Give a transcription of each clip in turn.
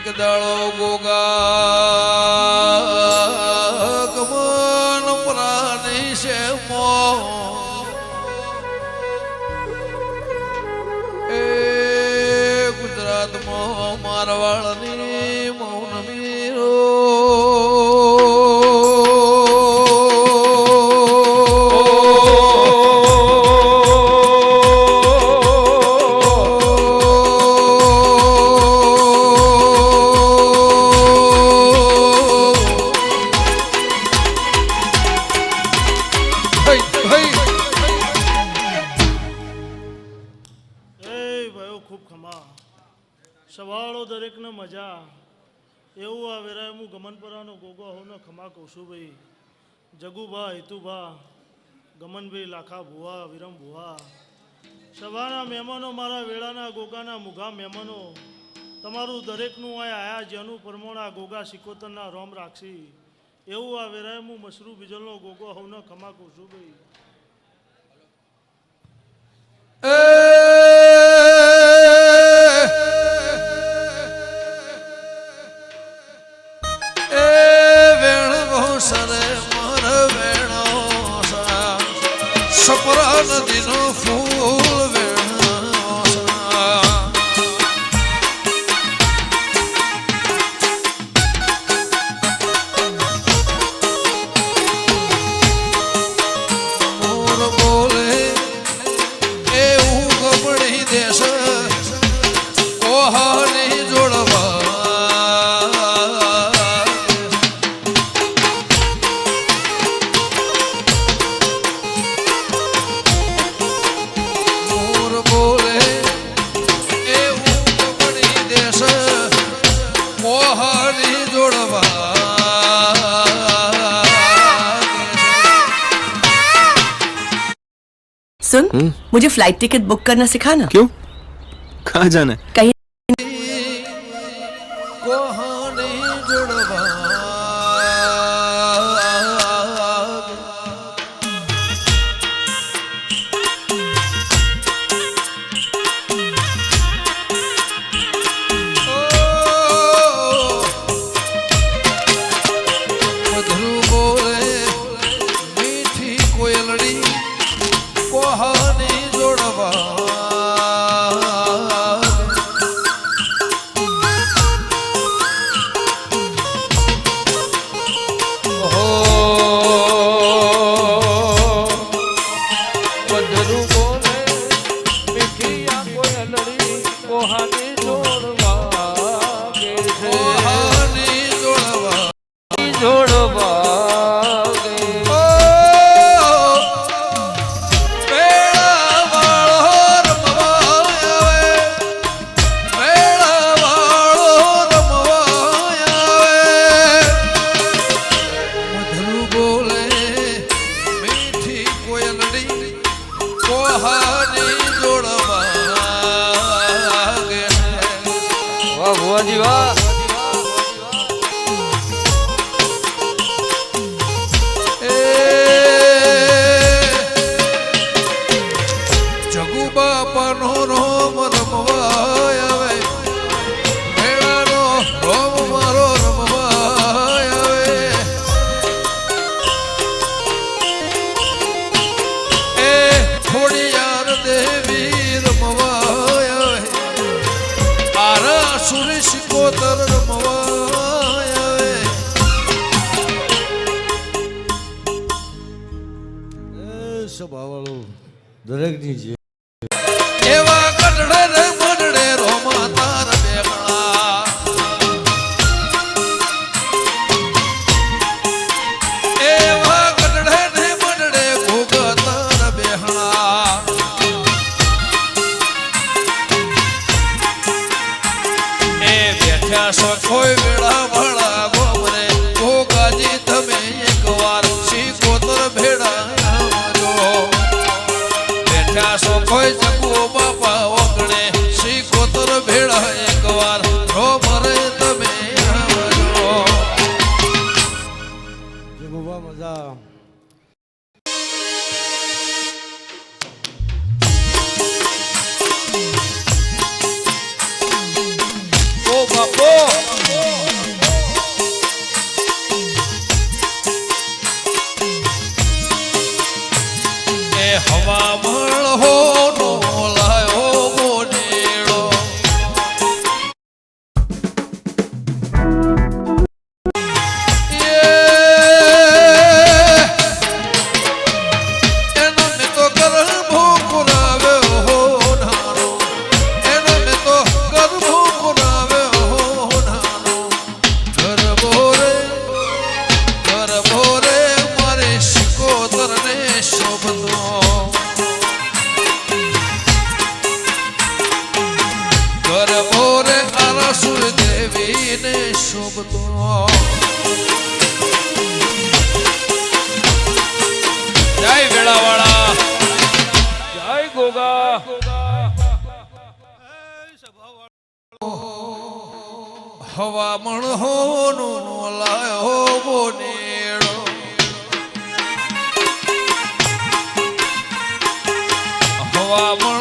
એક દાળો ગોગા. ખૂબ ખમા. સવાળો દરેકને મજા. એવું આ વેરાય હું ગમનપરાનો ગોગો હોનો ખમા કૌશુભાઈ ભાઈ. જગુભા, હેતુભા ગમનભાઈ લાખા ભુવા, વિરમ ભુવા. સવારના મહેમાનો મારા વેળાના ગોગાના મુઘા મહેમાનો. તમારું દરેકનું આ આયા જેનું પ્રમાણ ગોગા સિકોતરના રોમ રાખશી. એવું આ વેરાય હું મશરૂ બીજલનો ગોગો હોનો ખમા કહું ગમણી દેશ કોહાની જોડવા सुन मुझे फ्लाइट टिकट बुक करना सिखाना क्यों कहाँ जाना है कहीं સુરી સિકોતર રમવા આવે. દરેક દરેકની છે ખવામણ હોનું લાયો બોનેડો. ખવામણ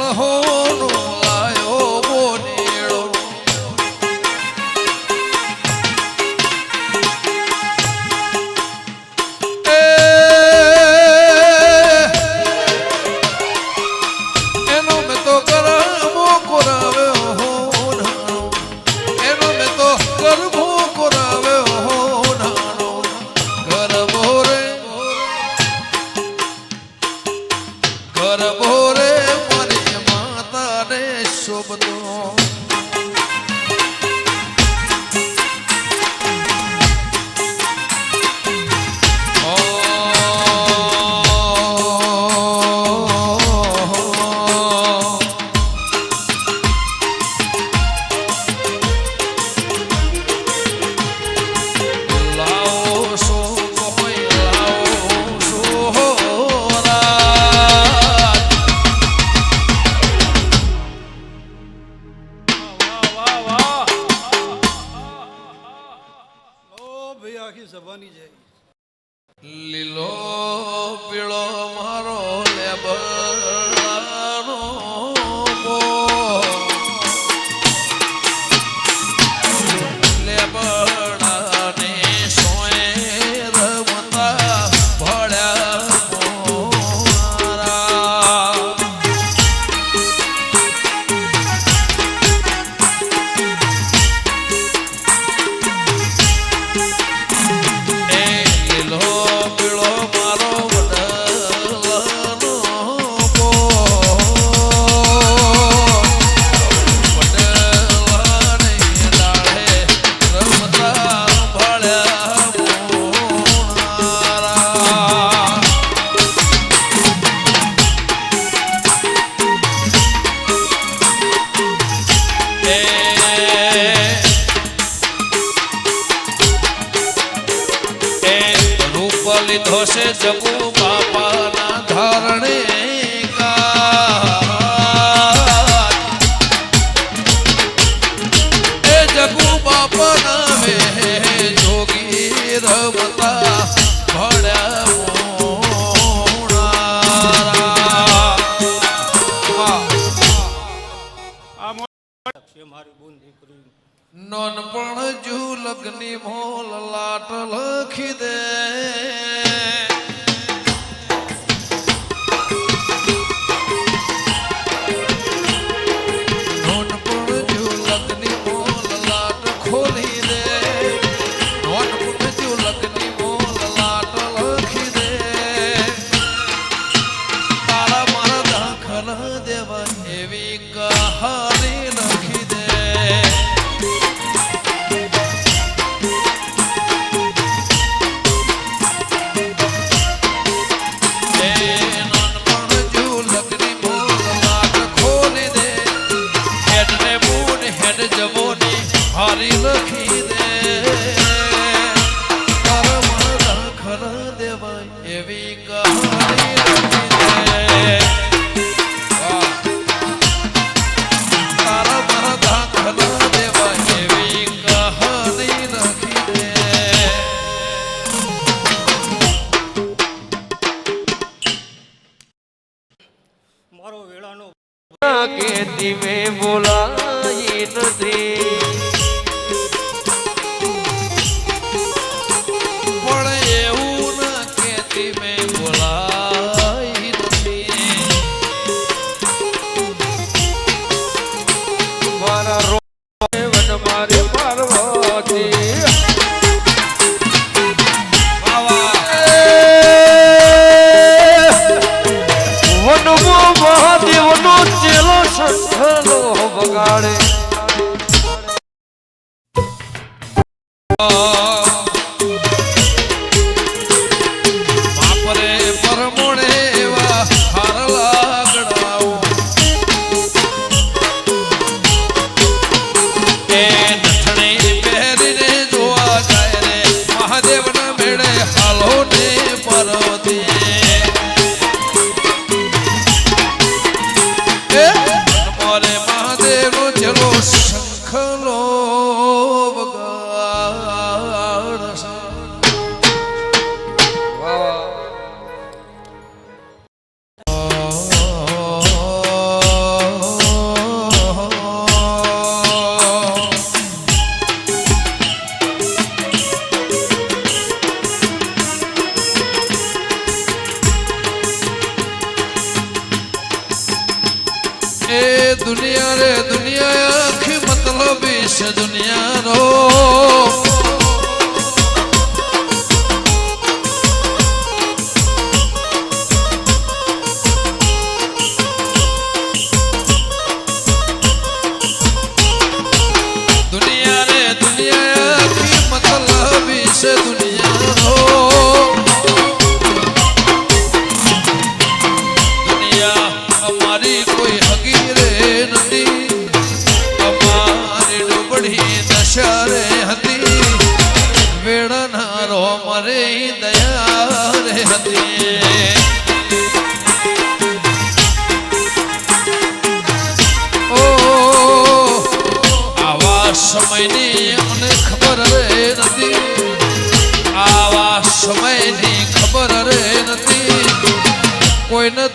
આખી સભાની જય લીલો પીળો મારો લેબર. મારી બોન દીકરી. નાનપણ જુ લગની મોલ લાટ લખી દે. મારો વેળાનો કેતી મેં બોલાઈ નથી.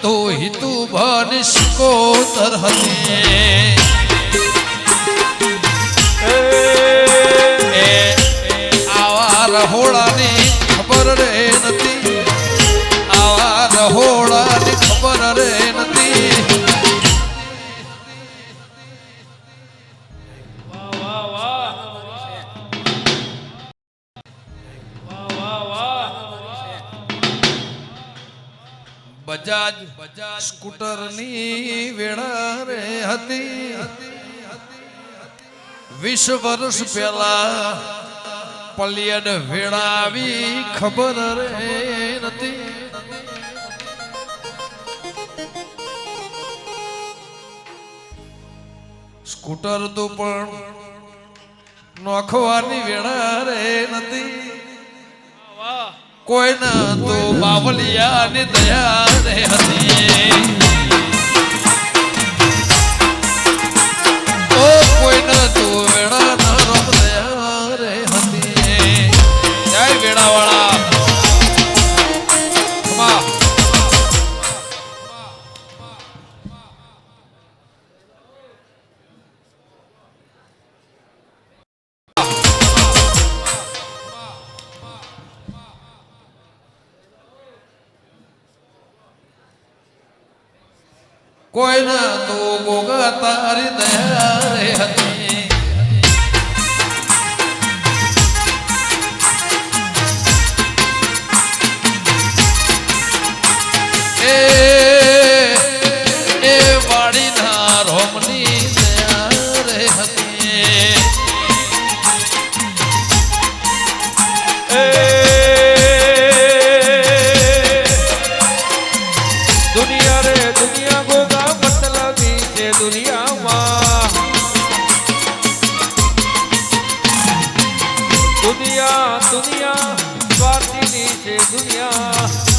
તો હિતુ ભનિષ કો આવા રહોળાની ખબર રે નથી આવા રહોળા બજાજ સ્કૂટરની વેળા રે હતી. વીસ વર્ષ પહેલા પલિયડ વેળાવી ખબર રે નથી સ્કૂટર તો પણ નોખવાની વેળા રે નથી કોઈના તો બાવલિયાની દયા હતી કોઈના તું ભોગતા હૃદય દુનિયા દુનિયા સ્વાર્થીની છે દુનિયા.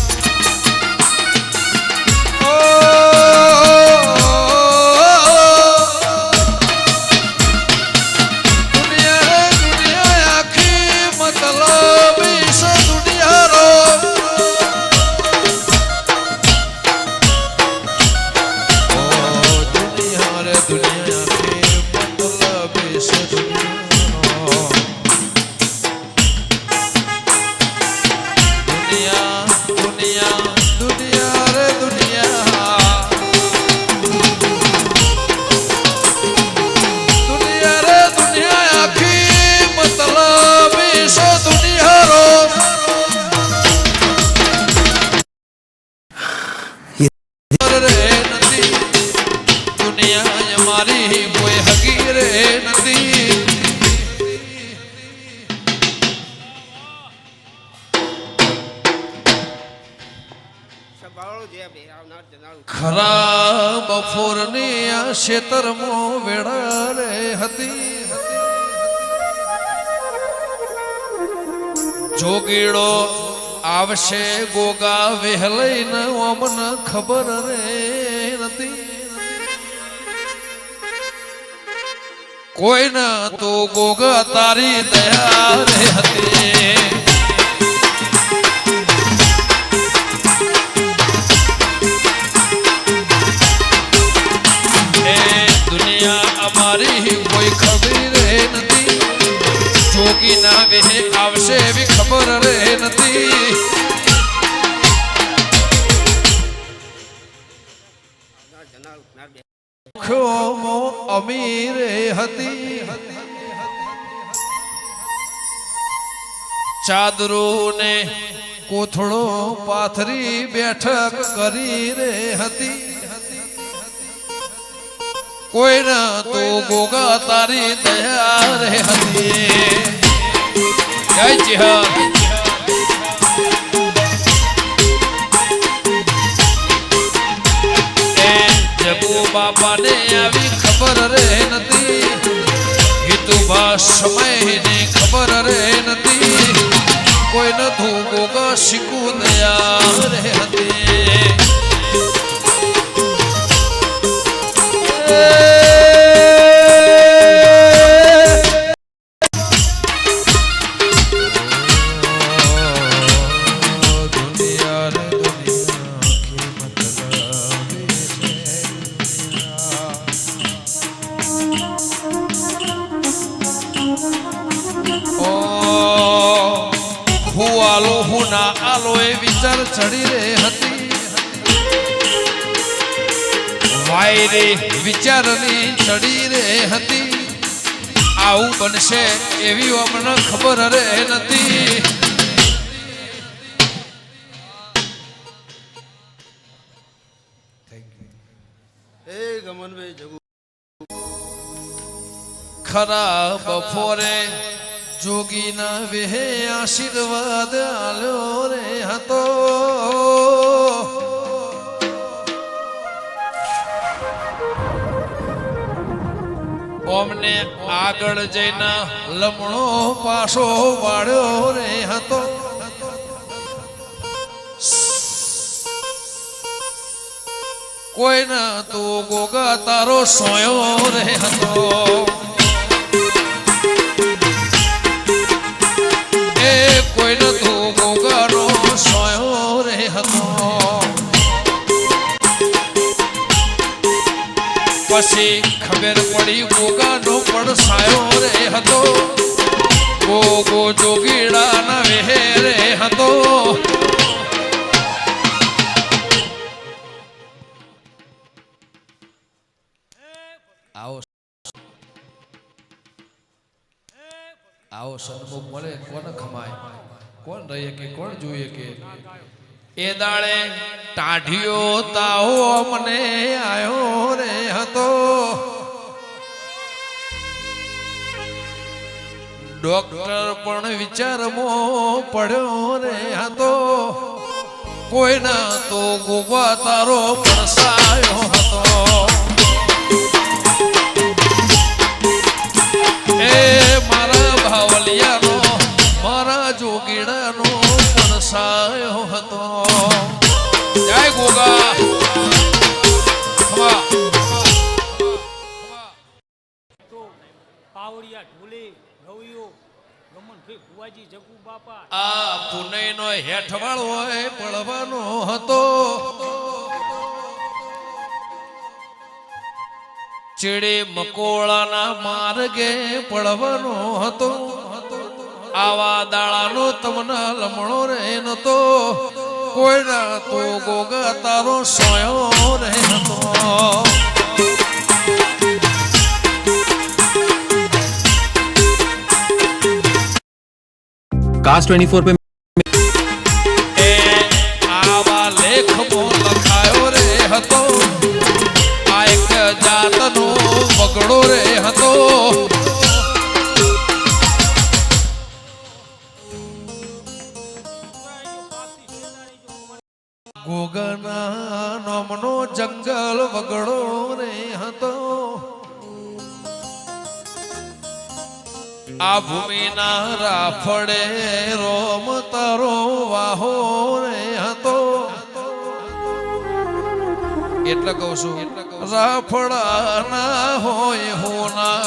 આવશે ગોગા વહેલઈને અમને ખબર રે નથી. કોઈને તો ગોગા તારી દયા રે હતી. દુનિયા અમારી જોગી ના વેહે આવશે એવી ખબર રે નથી. અમીરે હતી. ચાદરો ને કોથળો પાથરી બેઠક કરી રે હતી. કોઈના તો ગોગા તારી દયા રે હતી. જય જીહદ બાપાને આવી ખબર રે નથી. હિતુભા સમયની ખબર રે નથી. કોઈ નથું ગોગા શીખું દયા રે હતી. એ વે જગુ ખરા બફોરે જોગીના વેહે આશીર્વાદ આલ્યો રે હતો. ઓમને આગળ જઈને લમણો પાછો વાળ્યો રે હતો. કોઈના તો ગોગા તારો સોયો રે હતો. એ કોઈનો તો ગોગાનો સોયો રે હતો. પછી ખબર પડી ગોગાનો પણ સાયો રે હતો. રહીએ કે કોણ જોઈએ કે એ દાડે ટાઢિયો તાવો મને આયો રે હતો. ડોક્ટર પણ વિચારમો પડ્યો રે હતો. કોઈના તો ગોગવા તારો પરસાયો હતો. એ મારા ભાવલિયાનો આ પુનઈનો હેઠવાળ હોય પડવાનો હતો. ચીડે મકોળાના માર્ગે પડવાનો હતો. આવા દાડાનો તમને લમણો રે નતો. કોઈના તો ગોગા તારો સોયો રે હતો કાસ ટ્વેન્ટી ફોર પે આવા લેખમાં લખાયો રે હતો. આ એક જાતનો વગડો રે હતો. ગોગના નમનો જંગલ વગડો રે હતો. આ ભૂમિના રાફડે રોમ તરો વાહો રે હતો. એટલે કહું છું રાફડા ના હોય હોના